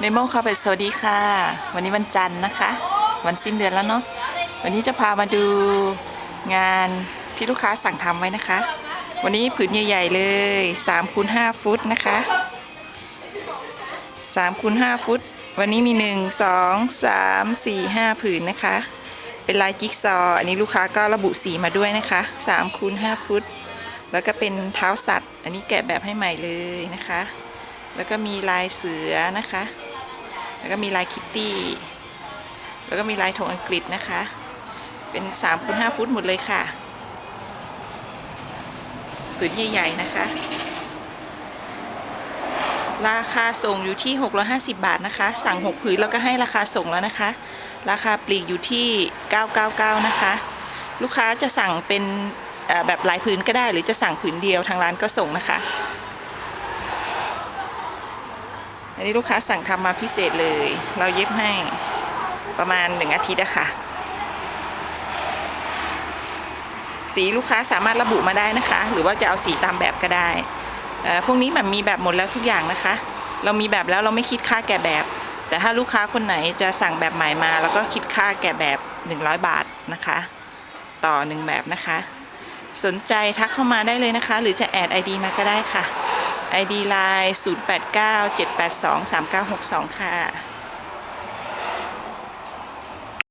เนโมคาเปสวัสดีค่ะ วันนี้วันจันทร์นะคะ วันสิ้นเดือนแล้วเนาะวันนี้จะพามาดูงานที่ลูกค้าสั่งทำไว้นะคะ วันนี้ผืนใหญ่ ๆ เลย3คูณ5ฟุตนะคะ3คูณ5ฟุต วันนี้มี 1 2 3 4 5 ผืนนะคะ เป็นลายจิ๊กซอ อันนี้ลูกค้าก็ระบุสีมาด้วยนะคะ3คูณ5ฟุต แล้วก็เป็นเท้าสัตว์ อันนี้แกะแบบให้ใหม่เลยนะคะ แล้วก็มีลายเสือนะคะ แล้วก็มีลายคิตตี้ แล้วก็มีลายธงอังกฤษนะคะ เป็น3คูณ5ฟุตหมดเลยค่ะผืนใหญ่ ๆ นะคะ ราคาส่งอยู่ที่ 650 บาทนะคะ สั่ง 6 ผืนแล้วก็ให้ราคาส่งแล้วนะคะ ราคาปลีกอยู่ที่ 999 นะคะ ลูกค้าจะสั่งเป็นแบบหลายผืนก็ได้ หรือจะสั่งผืนเดียวทางร้านก็ส่งนะคะ อันนี้ลูกค้าสั่งทำมาพิเศษเลย เราเย็บให้ประมาณหนึ่งอาทิตย์อะค่ะ สีลูกค้าสามารถระบุมาได้นะคะ หรือว่าจะเอาสีตามแบบก็ได้พวกนี้แบบมีแบบหมดแล้วทุกอย่างนะคะ เรามีแบบแล้วเราไม่คิดค่าแก่แบบ แต่ถ้าลูกค้าคนไหนจะสั่งแบบใหม่มา แล้วก็คิดค่าแก่แบบ 100 บาทนะคะ ต่อหนึ่งแบบนะคะ สนใจทักเข้ามาได้เลยนะคะ หรือจะแอด ID มาก็ได้ค่ะ ID Line 0897823962 ค่ะ